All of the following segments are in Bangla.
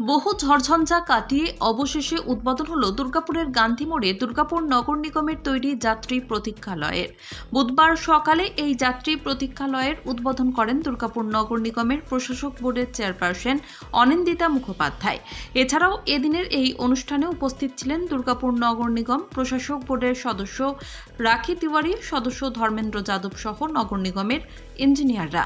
বহু ঝড়ঝঞ্ঝা কাটিয়ে অবশেষে উদ্বোধন হলো দুর্গাপুরের গান্ধী মোড়ে দুর্গাপুর নগর নিগমের তৈরি যাত্রী প্রতীক্ষালয়ের। বুধবার সকালে এই যাত্রী প্রতীক্ষালয়ের উদ্বোধন করেন দুর্গাপুর নগর নিগমের প্রশাসক বোর্ডের চেয়ারপারসন অনিন্দিতা মুখোপাধ্যায়। এছাড়াও এদিনের এই অনুষ্ঠানে উপস্থিত ছিলেন দুর্গাপুর নগর নিগম প্রশাসক বোর্ডের সদস্য রাখি তিওয়ারি, সদস্য ধর্মেন্দ্র যাদব সহ নগর নিগমের ইঞ্জিনিয়াররা।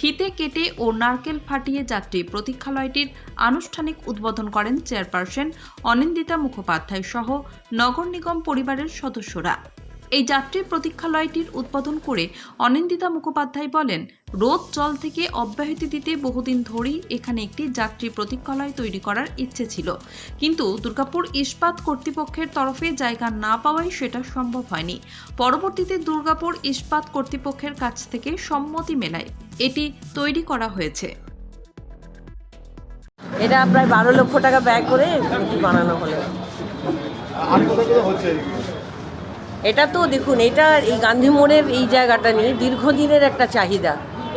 ফিতে কেটে ও নারকেল ফাটিয়ে যাত্রী প্রতীক্ষালয়টির আনুষ্ঠানিক উদ্বোধন করেন চেয়ারপারসন অনিন্দিতা মুখোপাধ্যায় সহ নগর নিগম পরিবারের সদস্যরা। এই যাত্রী প্রতীক্ষালয়টির উদ্বোধন করে অনিন্দিতা মুখোপাধ্যায় বলেন রোদ জল থেকে অব্যাহতি দিতে বহুদিন ধরেই এখানে একটি যাত্রী প্রতীক্ষালয় তৈরি করার ইচ্ছে ছিল। কিন্তু দুর্গাপুর ইস্পাত কর্তৃপক্ষের তরফে জায়গা না পাওয়ায় সেটা সম্ভব হয়নি। পরবর্তীতে দুর্গাপুর ইস্পাত কর্তৃপক্ষের কাছ থেকে সম্মতি মেলায় এটি তৈরি করা হয়েছে। এটা প্রায় বারো লক্ষ টাকা ব্যয় করে বানানো হলো। এটা তো দেখুন, এটা এই গান্ধী মোড়ের এই জায়গাটা নিয়ে দীর্ঘদিনের একটা চাহিদা।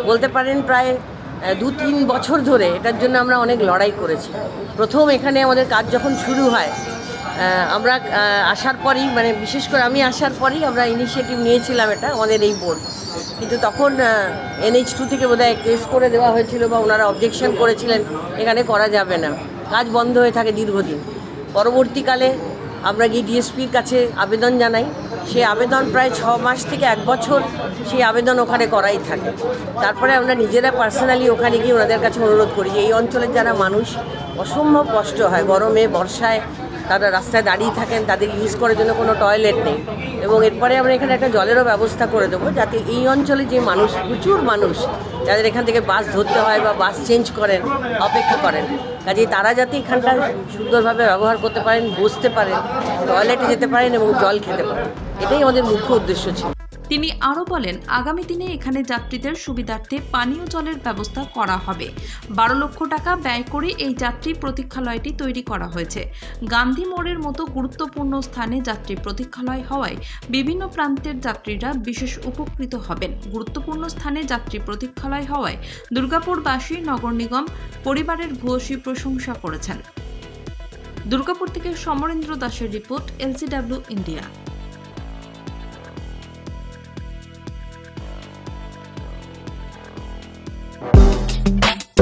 বলতে পারেন প্রায় দু তিন বছর ধরে এটার জন্য আমরা অনেক লড়াই করেছি। প্রথম এখানে আমাদের কাজ যখন শুরু হয় আমরা আসার পরেই মানে বিশেষ করে আমি আসার পরেই আমরা ইনিশিয়েটিভ নিয়েছিলাম এটা, আমাদের এই বোর্ড কিন্তু তখন এনএইচ টু থেকে বোধহয় কেস করে দেওয়া হয়েছিল বা ওনারা অবজেকশন করেছিলেন, এখানে করা যাবে না। কাজ বন্ধ হয়ে থাকে দীর্ঘদিন। পরবর্তীকালে আমরা গিয়ে ডিএসপির কাছে আবেদন জানাই। সেই আবেদন প্রায় ছ মাস থেকে এক বছর সেই আবেদন ওখানে করাই থাকে। তারপরে আমরা নিজেরা পার্সোনালি ওখানে গিয়ে ওনাদের কাছে অনুরোধ করি যে, এই অঞ্চলের যারা মানুষ, অসম্ভব কষ্ট হয়। গরমে, বর্ষায় তারা রাস্তায় দাঁড়িয়ে থাকেন, তাদের ইউজ করার জন্য কোনো টয়লেট নেই। এবং এরপরে আমরা এখানে একটা জলেরও ব্যবস্থা করে দেবো, যাতে এই অঞ্চলে যে মানুষ, প্রচুর মানুষ, যাদের এখান থেকে বাস ধরতে হয় বা বাস চেঞ্জ করেন, অপেক্ষা করেন, কাজেই তারা যাতে এখানটা সুন্দরভাবে ব্যবহার করতে পারেন, বসতে পারেন টয়লেটে যেতে পারেন এবং জল খেতে পারেন। এটাই আমাদের মুখ্য উদ্দেশ্য ছিল। তিনি আরও বলেন, আগামী দিনে এখানে যাত্রীদের সুবিধার্থে পানীয় জলের ব্যবস্থা করা হবে। বারো লক্ষ টাকা ব্যয় করে এই যাত্রী প্রতীক্ষালয়টি তৈরি করা হয়েছে। গান্ধী মোড়ের মতো গুরুত্বপূর্ণ স্থানে যাত্রী প্রতীক্ষালয় হওয়ায় বিভিন্ন প্রান্তের যাত্রীরা বিশেষ উপকৃত হবেন। গুরুত্বপূর্ণ স্থানে যাত্রী প্রতীক্ষালয় হওয়ায় দুর্গাপুরবাসী, নগর নিগম, পরিবারের ভূয়সী প্রশংসা করেছেন। দুর্গাপুর থেকে সমরেন্দ্র দাসের রিপোর্ট, এলসিডাব্লিউ, ইন্ডিয়া।